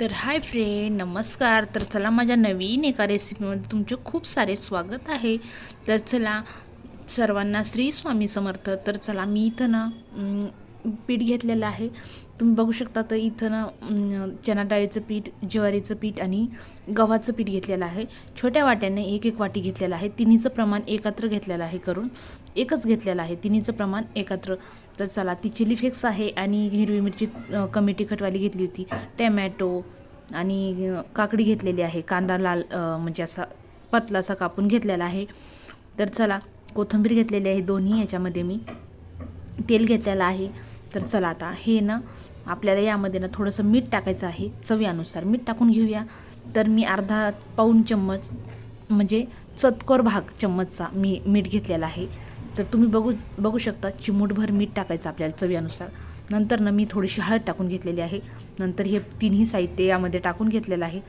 तर hi friend नमस्कार. तर चला माझ्या नवीन एका रेसिपीमध्ये तुमचे खूप सारे स्वागत आहे. तर चला सर्वांना श्री स्वामी समर्थ. तर चला मी इथं ना पीठ घेतलेलं आहे. तुम्ही बघू शकता तर इथं ना डाळीचं पीठ ज्वारीचं पीठ आणि गव्हाचं पीठ घेतलेलं आहे. छोट्या वाट्याने एक एक वाटी घेतलेलं आहे. तिन्हीचं प्रमाण एकत्र घेतलेलं आहे करून. एकच घेतलेलं आहे. तिन्हीचं प्रमाण एकत्र. तर चला ती चिली फ्लेक्स आहे आणि हिरवी मिरची कमी तिखटवाली घेतली होती. टॅमॅटो आणि काकडी घेतलेली आहे. कांदा लाल म्हणजे असा पतलासा कापून घेतलेला आहे. तर चला कोथिंबीर घेतलेली आहे दोन्ही. याच्यामध्ये मी तेल घेतलेलं आहे. तर चला आता हे ना आपल्याला यामध्ये ना थोडंसं मीठ टाकायचं आहे चवीनुसार. मीठ टाकून घेऊया. तर मी अर्धा पाऊण चम्मच म्हणजे चतकोर भाग चम्मचचा मी मीठ घेतलेला आहे. तर तुम्ही बघू बघू शकता चिमूटभर मीठ टाकायचं आपल्याला चवीनुसार. नंतर ना मी थोडीशी हळद टाकून घेतलेली आहे. नंतर हे तिन्ही साहित्य यामध्ये टाकून घेतलेलं आहे.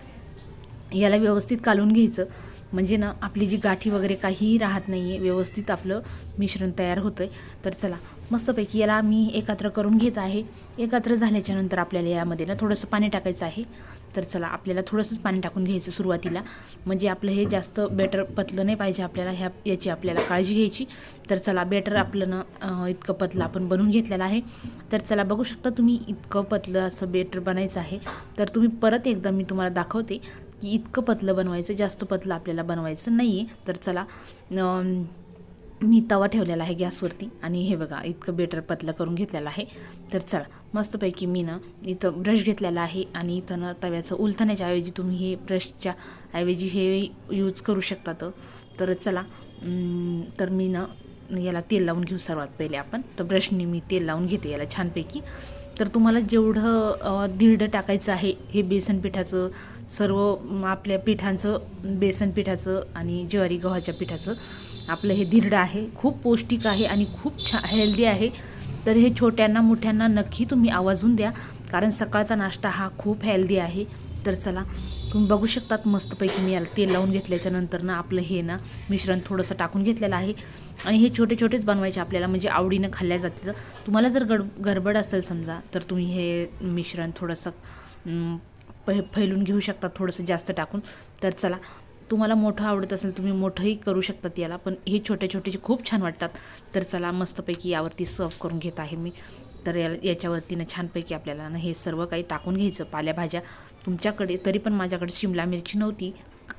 याला व्यवस्थित कालून घ्यायचं. म्हणजे ना आपली जी गाठी वगैरे काहीही राहत नाही आहे व्यवस्थित आपलं मिश्रण तयार होतं आहे तर चला मस्तपैकी याला मी एकत्र करून घेत आहे. एकत्र झाल्याच्यानंतर आपल्याला यामध्ये ना थोडंसं पाणी टाकायचं आहे. तर चला आपल्याला थोडंसंच पाणी टाकून घ्यायचं सुरुवातीला. म्हणजे आपलं हे जास्त बेटर पतलं नाही पाहिजे आपल्याला ह्या याची आपल्याला काळजी घ्यायची. तर चला बेटर आपलं ना इतकं पतलं आपण बनवून घेतलेलं आहे. तर चला बघू शकता तुम्ही इतकं पतलं असं बेटर बनायचं आहे. तर तुम्ही परत एकदा मी तुम्हाला दाखवते. की इतकं पतलं बनवायचं जास्त पतलं आपल्याला बनवायचं नाही आहे तर चला मी तवा ठेवलेला आहे गॅसवरती आणि हे बघा इतकं बेटर पतलं करून घेतलेलं आहे. तर चला मस्तपैकी मी ना इथं ब्रश घेतलेला आहे आणि इथं ना तव्याचं उलथण्याच्या ऐवजी तुम्ही हे ब्रशच्या ऐवजी हे यूज करू शकतात तर. चला तर मी ना याला तेल लावून घेऊ सर्वात पहिले आपण. तर ब्रशने मी तेल लावून घेते याला छानपैकी. तर तुम्हाला जेवढं दीड टाकायचं आहे हे बेसन पिठाचं सर्व आपल्या पिठांचं बेसन पिठाचं आणि ज्वारी गव्हाच्या पिठाचं आपलं हे धिरडं आहे. खूप पौष्टिक आहे आणि खूप छा हेल्दी आहे. तर हे छोट्यांना मोठ्यांना नक्की तुम्ही आवाजून द्या कारण सकाळचा नाश्ता हा खूप हेल्दी आहे. तर चला तुम्ही बघू शकतात मस्तपैकी मी याला तेल लावून घेतल्याच्या नंतर ना आपलं हे ना मिश्रण थोडंसं टाकून घेतलेलं आहे. आणि हे छोटे छोटेच बनवायचे आपल्याला म्हणजे आवडीनं खाल्ल्या जाते तुम्हाला जर गड गडबड असेल समजा तर तुम्ही हे मिश्रण थोडंसं अं, फैलून घेऊ शकता थोडंसं जास्त टाकून. तर चला तुम्हाला मोठं आवडत असेल तुम्ही मोठंही करू शकतात याला पण हे छोटे छोटेचे खूप छान वाटतात. तर चला मस्तपैकी यावरती सर्व करून घेत आहे मी. तर या याच्यावरती ना छानपैकी आपल्याला ना हे सर्व काही टाकून घ्यायचं पालेभाज्या. तुमच्याकडे तरी पण माझ्याकडे शिमला मिरची नव्हती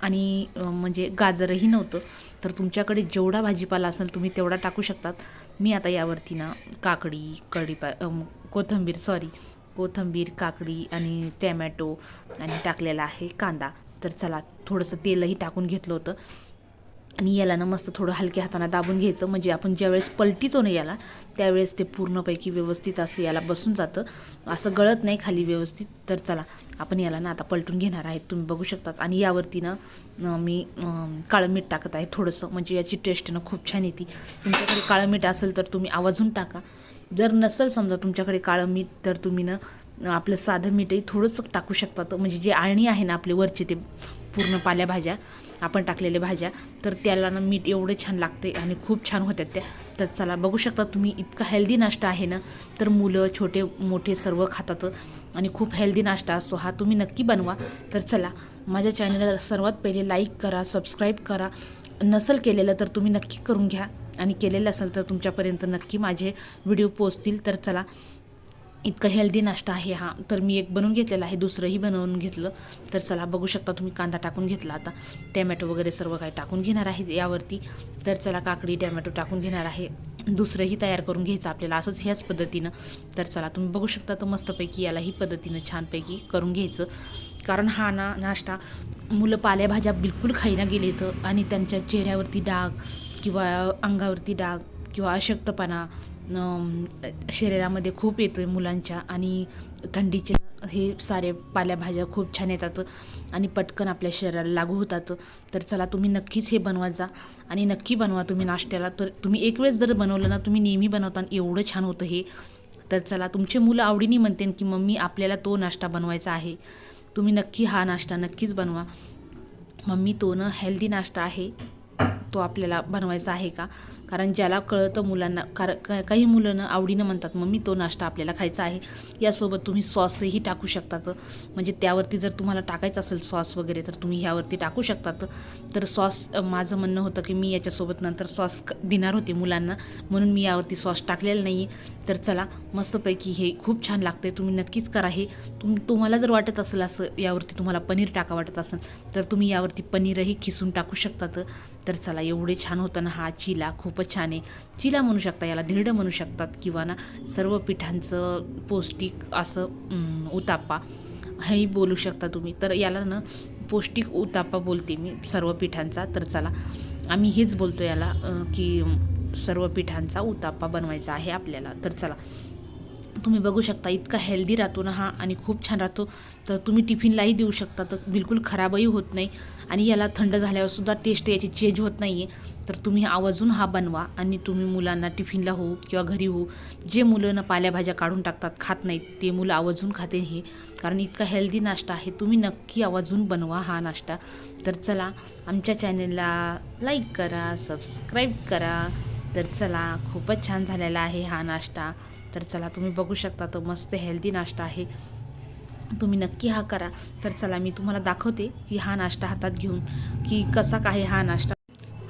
आणि म्हणजे गाजरही नव्हतं. तर तुमच्याकडे जेवढा भाजीपाला असेल तुम्ही तेवढा टाकू शकतात. मी आता यावरती ना काकडी कढीपा कोथंबीर कोथिंबीर सॉरी कोथिंबीर काकडी आणि टॅमॅटो आणि टाकलेला आहे कांदा. तर चला थोडंसं तेलही टाकून घेतलं होतं. आणि याला ना मस्त थोडं हलक्या हाताने दाबून घ्यायचं. म्हणजे आपण ज्यावेळेस पलटितो ना याला त्यावेळेस ते पूर्णपैकी व्यवस्थित असं याला बसून जातं. असं गळत नाही खाली व्यवस्थित. तर चला आपण याला ना आता पलटून घेणार आहेत. तुम्ही बघू शकतात. आणि यावरती ना मी काळं मीठ टाकत आहे थोडंसं. म्हणजे याची टेस्ट ना खूप छान येते. तुमच्याकडे काळं मीठ असेल तर तुम्ही आवाजून टाका. जर नसेल समजा तुमच्याकडे काळं मीठ तर तुम्ही ना आपलं साधं मीठही थोडंसं टाकू शकतात. म्हणजे जे आळणी आहे ना आपले वरचे ते पूर्ण पाल्याभाज्या आपण टाकलेल्या भाज्या तर त्याला ना मीठ एवढं छान लागते आणि खूप छान होतात त्या. तर चला बघू शकता तुम्ही इतका हेल्दी नाश्ता आहे ना. तर मुलं छोटे मोठे सर्व खातात आणि खूप हेल्दी नाश्ता असतो. हा तुम्ही नक्की बनवा. तर चला माझ्या चॅनलला सर्वात पहिले लाईक करा सबस्क्राईब करा. नसल केलेलं तर तुम्ही नक्की करून घ्या. आणि केलेलं असेल तर तुमच्यापर्यंत नक्की माझे व्हिडिओ पोचतील तर चला इतका हेल्दी नाश्ता आहे हा. तर मी एक बनवून घेतलेला आहे दुसरंही बनवून घेतलं. तर चला बघू शकता तुम्ही कांदा टाकून घेतला आता. टॅमॅटो वगैरे सर्व काही टाकून घेणार आहे यावरती. तर चला काकडी टॅमॅटो टाकून घेणार आहे. दुसरंही तयार करून घ्यायचं आपल्याला असंच ह्याच पद्धतीनं. तर चला तुम्ही बघू शकता तर मस्तपैकी यालाही पद्धतीनं छानपैकी करून घ्यायचं. कारण हा ना नाश्ता मुलं पालेभाज्या बिलकुल खाईना गेले तर आणि त्यांच्या चेहऱ्यावरती डाग किंवा अंगावरती डाग किंवा अशक्तपणा शरीरामध्ये खूप येतो आहे मुलांच्या आणि थंडीचे हे सारे पाल्याभाज्या खूप छान येतात आणि पटकन आपल्या शरीराला लागू होतात. तर चला तुम्ही नक्कीच हे बनवा जा आणि नक्की बनवा तुम्ही नाश्त्याला. तर तुम्ही एक वेळेस जर बनवलं ना तुम्ही नेहमी बनवता एवढं छान होतं हे. तर चला तुमचे मुलं आवडीने म्हणते की मम्मी आपल्याला तो नाश्ता बनवायचा आहे. तुम्ही नक्की हा नाश्ता नक्कीच बनवा. मम्मी तो ना हेल्दी नाश्ता आहे. तो आपल्याला बनवायचा आहे का? कारण ज्याला कळतं मुलांना कार का- काही मुलं ना आवडीनं म्हणतात मम्मी तो नाश्ता आपल्याला खायचा आहे. यासोबत तुम्ही सॉसही टाकू शकतात. म्हणजे त्यावरती जर तुम्हाला टाकायचं असेल सॉस वगैरे तर तुम्ही ह्यावरती टाकू शकतात. तर सॉस माझं म्हणणं होतं की मी याच्यासोबत नंतर सॉस क- देणार होते मुलांना. म्हणून मी यावरती सॉस टाकलेलं नाही. आहे तर चला मस्तपैकी हे खूप छान लागते तुम्ही नक्कीच करा हे. तुम तुम्हाला जर वाटत असेल असं यावरती तुम्हाला पनीर टाका वाटत असेल तर तुम्ही यावरती पनीरही खिसून टाकू शकतात. तर चला एवढे छान होतं ना हा चिला. खूपच छान. आहे चिला म्हणू शकता याला धिरडं म्हणू शकतात किंवा ना सर्व पिठांचं पौष्टिक असं उताप्पा हेही बोलू शकता तुम्ही. तर याला ना पौष्टिक उताप्पा बोलते मी सर्व पिठांचा. तर चला आम्ही हेच बोलतो याला की सर्व पिठांचा उताप्पा बनवायचा आहे आपल्याला. तर चला तुम्ही बघू शकता इतका हेल्दी राहतो ना हा आणि खूप छान राहतो. तर तुम्ही टिफिनलाही देऊ शकता तर बिलकुल खराबही होत नाही. आणि याला थंड झाल्यावरसुद्धा टेस्ट याची चेंज होत नाही आहे तर तुम्ही आवाजून हा बनवा आणि तुम्ही मुलांना टिफिनला हो किंवा घरी हो जे मुलं ना पाल्याभाज्या काढून टाकतात खात नाहीत ते मुलं आवर्जून खाते हे. कारण इतका हेल्दी नाश्ता आहे तुम्ही नक्की आवाजून बनवा हा नाश्ता. तर चला आमच्या चॅनलला लाईक करा सबस्क्राईब करा. तर चला खूपच छान झालेला आहे हा नाश्ता. तर चला तुम्ही बघू शकता तो मस्त हेल्दी नाश्ता आहे. तुम्ही नक्की हा करा. तर चला मी तुम्हाला दाखवते की हा नाश्ता हातात घेऊन की कसा काय हा नाश्ता.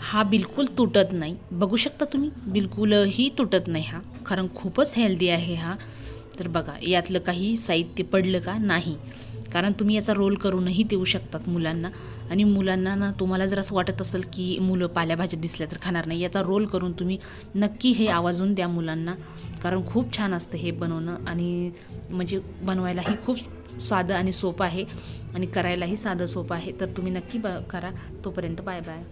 हा बिलकुल तुटत नाही. बघू शकता तुम्ही बिलकुलही तुटत नाही हा. कारण खूपच हेल्दी आहे हा. तर बघा यातलं काही साहित्य पडलं का? नाही. कारण तुम्ही याचा रोल करूनही देऊ शकतात मुलांना. आणि मुलांना ना तुम्हाला जर असं वाटत असेल की मुलं पाल्याभाज्या दिसल्या तर खाणार नाही याचा रोल करून तुम्ही नक्की हे आवाजून द्या मुलांना. कारण खूप छान असतं हे बनवणं आणि म्हणजे बनवायलाही खूप साधं आणि सोपं आहे आणि करायलाही साधं सोपं आहे. तर तुम्ही नक्की ब करा. तोपर्यंत बाय बाय